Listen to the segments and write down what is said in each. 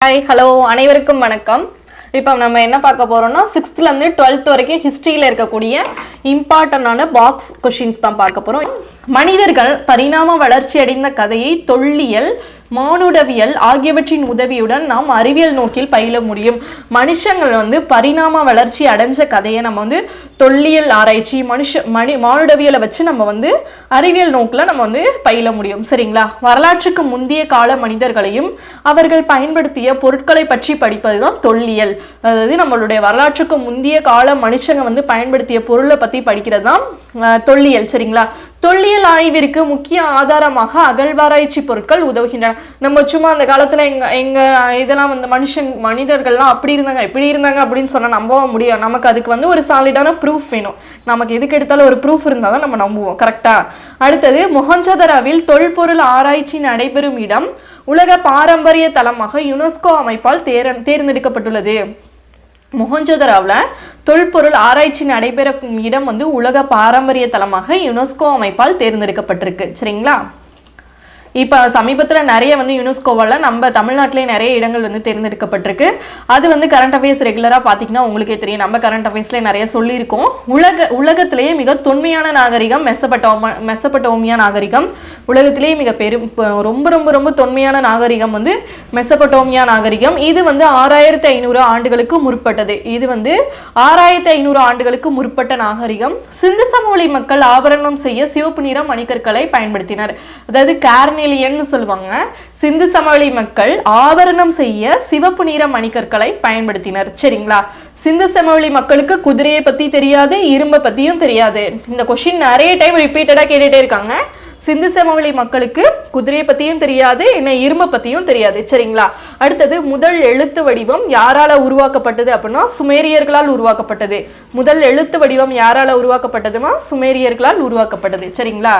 Hi hello அனைவருக்கும் வணக்கம். இப்போ நம்ம என்ன பார்க்க போறோம்னா சிக்ஸ்த்துலேருந்து டுவெல்த் வரைக்கும் ஹிஸ்ட்ரியில் இருக்கக்கூடிய இம்பார்ட்டண்டான பாக்ஸ் கொஷின்ஸ் தான் பார்க்க போகிறோம் மனிதர்கள் பரிணாம வளர்ச்சி அடைந்த கதையை தொல்லியல் மானுடவியல் ஆகியவற்றின் உதவியுடன் நாம் அறிவியல் நோக்கில் பயில முடியும். மனுஷங்கள் வந்து பரிணாம வளர்ச்சி அடைஞ்ச கதையை நம்ம வந்து தொல்லியல் ஆராய்ச்சி மனுஷ மனி மானுடவியலை வச்சு நம்ம வந்து அறிவியல் நோக்கில் நம்ம வந்து பயில முடியும். சரிங்களா? வரலாற்றுக்கு முந்தைய கால மனிதர்களையும் அவர்கள் பயன்படுத்திய பொருட்களை பற்றி படிப்பது தான் தொல்லியல். அதாவது நம்மளுடைய வரலாற்றுக்கு முந்தைய கால மனுஷங்க வந்து பயன்படுத்திய பொருளை பற்றி படிக்கிறது தான் தொல்லியல். சரிங்களா? தொல்லியல் ஆய்விற்கு முக்கிய ஆதாரமாக அகழ்வாராய்ச்சி பொருட்கள் உதவுகின்றன. நம்ம சும்மா அந்த காலத்தில் எங்கள் எங்கள் இதெல்லாம் வந்து மனுஷன் மனிதர்கள்லாம் அப்படி இருந்தாங்க இப்படி இருந்தாங்க அப்படின்னு சொன்னால் நம்ப முடியாது. நமக்கு அதுக்கு வந்து ஒரு சாலிடான ப்ரூஃப் வேணும். நமக்கு எதுக்கு எடுத்தாலும் ஒரு ப்ரூஃப் இருந்தால் தான் நம்ம நம்புவோம். கரெக்டாக அடுத்தது மொஹஞ்சதராவில் தொல்பொருள் ஆராய்ச்சி நடைபெறும் இடம் உலக பாரம்பரிய தலமாக யுனெஸ்கோ அமைப்பால் தேர தேர்ந்தெடுக்கப்பட்டுள்ளது. மொஹஞ்சதராவில் தொல்பொருள் ஆராய்ச்சி நடைபெறும் இடம் வந்து உலக பாரம்பரிய தலமாக யுனெஸ்கோ அமைப்பால் தேர்ந்தெடுக்கப்பட்டிருக்கு. சரிங்களா? இப்போ சமீபத்தில் நிறைய வந்து யுனெஸ்கோவால் நம்ம தமிழ்நாட்டிலே நிறைய இடங்கள் வந்து தேர்ந்தெடுக்கப்பட்டிருக்கு. அது வந்து கரண்ட் அஃபேர்ஸ் ரெகுலராக பார்த்தீங்கன்னா உங்களுக்கே தெரியும். நம்ம கரண்ட் அஃபேர்ஸ்லேயே நிறைய சொல்லியிருக்கோம். உலக உலகத்திலேயே மிக தொன்மையான நாகரிகம் மெசப்பட்டோமா மெசப்பட்டோமியா நாகரிகம். உலகத்திலேயே மிக பெரும் ரொம்ப ரொம்ப ரொம்ப தொன்மையான நாகரிகம் வந்து மெசப்பட்டோமியா நாகரிகம். இது வந்து ஆறாயிரத்தி ஐநூறு ஆண்டுகளுக்கு முற்பட்டது. இது வந்து ஆறாயிரத்தி ஐநூறு ஆண்டுகளுக்கு முற்பட்ட நாகரிகம். சிந்து சமவெளி மக்கள் ஆபரணம் செய்ய சிவப்பு நிற மணிக்கற்களை பயன்படுத்தினர். அதாவது கார்னேலியன்னு சொல்லுவாங்க. சிந்து சமவெளி மக்கள் ஆபரணம் செய்ய சிவப்பு நிற மணிக்கற்களை பயன்படுத்தினர். சரிங்களா? சிந்து சமவெளி மக்களுக்கு குதிரையை பத்தி தெரியாது இரும்பை பத்தியும் தெரியாது. இந்த கொஷின் நிறைய டைம் ரிப்பீட்டடா கேட்டுட்டே இருக்காங்க. சிந்து சமவெளி மக்களுக்கு குதிரையை பத்தியும் தெரியாது என்ன இரும்பை பத்தியும் தெரியாது. சரிங்களா? அடுத்தது முதல் எழுத்து வடிவம் யாரால உருவாக்கப்பட்டது அப்படின்னா சுமேரியர்களால் உருவாக்கப்பட்டது. முதல் எழுத்து வடிவம் யாரால உருவாக்கப்பட்டதுமா சுமேரியர்களால் உருவாக்கப்பட்டது. சரிங்களா?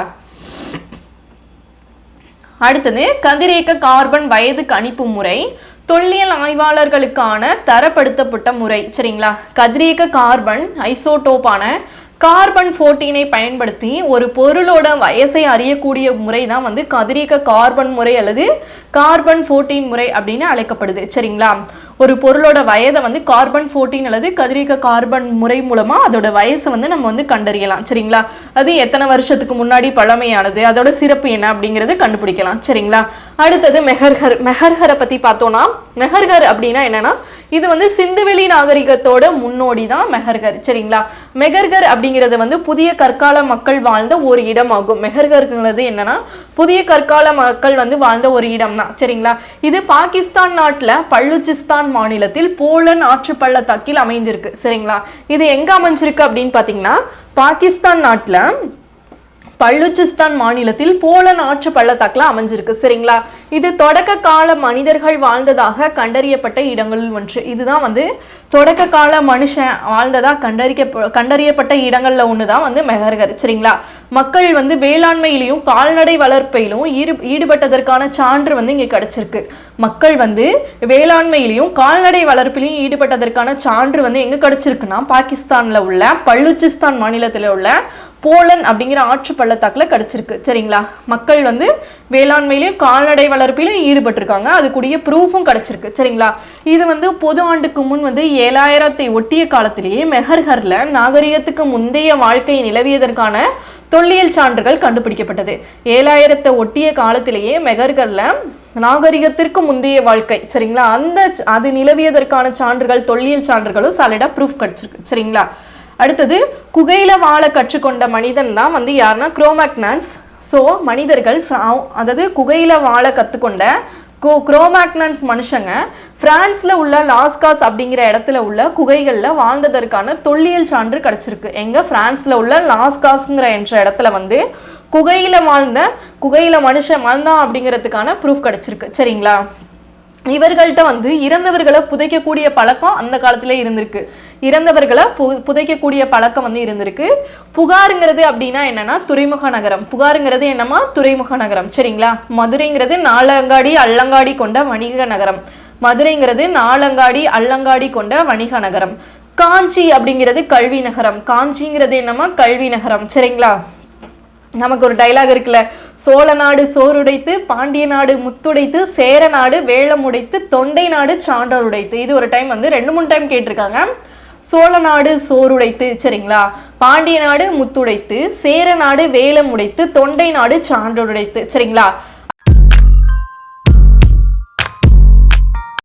அடுத்தது கதிரியக்க கார்பன் வயது கணிப்பு முறை தொல்லியல் ஆய்வாளர்களுக்கான தரப்படுத்தப்பட்ட முறை சரிங்களா? கதிரியக்க கார்பன் ஐசோடோப்பான கார்பன் ஃபோர்டீனை பயன்படுத்தி ஒரு பொருளோட வயசை அறியக்கூடிய முறை தான் வந்து கதிரியக்க கார்பன் முறை அல்லது கார்பன் ஃபோர்டீன் முறை அப்படின்னு அழைக்கப்படுது சரிங்களா? ஒரு பொருளோட வயதை வந்து கார்பன் ஃபோர்டீன் அல்லது கதிரியக்க கார்பன் முறை மூலமாக அதோட வயசை வந்து நம்ம வந்து கண்டறியலாம். சரிங்களா? அது எத்தனை வருஷத்துக்கு முன்னாடி பழமையானது அதோட சிறப்பு என்ன அப்படிங்கிறது கண்டுபிடிக்கலாம். சரிங்களா? அடுத்தது மெஹர்ஹர் மெஹர்ஹரை பற்றி பார்த்தோம்னா மெஹர்ஹர் அப்படின்னா என்னன்னா இது வந்து சிந்துவெளி நாகரிகத்தோட முன்னோடி தான் மெஹர்கர் சரிங்களா? மெஹர்கர் அப்படிங்கிறது வந்து புதிய கற்கால மக்கள் வாழ்ந்த ஒரு இடமாகும். மெஹர்கர்ங்கிறது என்னன்னா புதிய கற்கால மக்கள் வந்து வாழ்ந்த ஒரு இடம் தான் சரிங்களா? இது பாகிஸ்தான் நாட்டில் பல்லுச்சிஸ்தான் மாநிலத்தில் போலன் ஆற்று பள்ளத்தாக்கில் அமைஞ்சிருக்கு சரிங்களா? இது எங்க அமைஞ்சிருக்கு அப்படின்னு பாத்தீங்கன்னா பாகிஸ்தான் நாட்டில் பள்ளுச்சிஸ்தான் மாநிலத்தில் போலன் ஆற்று பள்ளத்தாக்கில் அமைஞ்சிருக்கு. சரிங்களா? இது தொடக்க கால மனிதர்கள் வாழ்ந்ததாக கண்டறியப்பட்ட இடங்களில் ஒன்று. இதுதான் வந்து தொடக்க கால மனுஷன் வாழ்ந்ததாக கண்டறிய கண்டறியப்பட்ட இடங்களில் ஒன்று தான் வந்து மெஹர்கர். சரிங்களா? மக்கள் வந்து வேளாண்மையிலையும் கால்நடை வளர்ப்பிலும் ஈடு ஈடுபட்டதற்கான சான்று வந்து இங்கே கிடச்சிருக்கு. மக்கள் வந்து வேளாண்மையிலையும் கால்நடை வளர்ப்பிலையும் ஈடுபட்டதற்கான சான்று வந்து எங்கே கிடச்சிருக்குன்னா பாகிஸ்தானில் உள்ள பலுச்சிஸ்தான் மாநிலத்தில் உள்ள போலன் அப்படிங்கிற ஆற்று பள்ளத்தாக்கில் கிடச்சிருக்கு. சரிங்களா? மக்கள் வந்து வேளாண்மையிலையும் கால்நடை வளர்ப்பிலும் ஈடுபட்டிருக்காங்க. அதுக்குரிய ப்ரூஃபும் கிடச்சிருக்கு. சரிங்களா? இது வந்து பொது ஆண்டுக்கு முன் வந்து ஏழாயிரத்தை ஒட்டிய காலத்திலேயே மெஹர்ஹரில் நாகரிகத்துக்கு முந்தைய வாழ்க்கை நிலவியதற்கான தொல்லியல் சான்றுகள் கண்டுபிடிக்கப்பட்டது. ஏழாயிரத்தை ஒட்டிய காலத்திலேயே மெகர்களில் நாகரிகத்திற்கு முந்தைய வாழ்க்கை. சரிங்களா? அந்த அது நிலவியதற்கான சான்றுகள் தொல்லியல் சான்றுகளும் சாலிடா ப்ரூஃப் கிடச்சிருக்கு. சரிங்களா? அடுத்தது குகையில் வாழ கற்றுக்கொண்ட மனிதன் தான் வந்து யாருன்னா குரோமக்னான்ஸ் ஸோ மனிதர்கள் ஃப்ரா- அதாவது குகையில் வாழ கற்றுக்கொண்ட கோ குரோமேக்னன்ஸ் மனுஷங்க ஃப்ரான்ஸில் உள்ள லாஸ்காஸ் அப்படிங்கிற இடத்துல உள்ள குகைகளில் வாழ்ந்ததற்கான தொல்லியல் சான்று கிடைச்சிருக்கு. எங்கே? ஃப்ரான்ஸில் உள்ள லாஸ்காஸ்ங்கிற என்ற இடத்துல வந்து குகையில் வாழ்ந்த குகையில் மனுஷன் வாழ்ந்தான் அப்படிங்கிறதுக்கான ப்ரூஃப் கிடச்சிருக்கு. சரிங்களா? இவர்கள்ட்ட வந்து இறந்தவர்களை புதைக்கக்கூடிய பழக்கம் அந்த காலத்திலே இருந்திருக்கு. இறந்தவர்களை பு புதைக்கக்கூடிய பழக்கம் வந்து இருந்திருக்கு. புகாருங்கிறது அப்படின்னா என்னன்னா துறைமுக நகரம். புகாருங்கிறது என்னமா துறைமுக நகரம். சரிங்களா? மதுரைங்கிறது நாலங்காடி அல்லங்காடி கொண்ட வணிக நகரம். மதுரைங்கிறது நாலங்காடி அல்லங்காடி கொண்ட வணிக நகரம். காஞ்சி அப்படிங்கிறது கல்வி நகரம். காஞ்சிங்கிறது என்னமா கல்வி நகரம். சரிங்களா? நமக்கு ஒரு டைலாக் இருக்குல்ல. சோழ நாடு சோறுடைத்து பாண்டிய நாடு முத்துடைத்து சேர நாடு வேலம் உடைத்து தொண்டை நாடு சான்றோர் உடைத்து இது ஒரு டைம் வந்து ரெண்டு மூணு டைம் கேட்டிருக்காங்க. சோழ நாடு சோறுடைத்து சரிங்களா? பாண்டிய நாடு முத்துடைத்து சேர நாடு வேலம் உடைத்து தொண்டை நாடு சான்றுடைத்து சரிங்களா?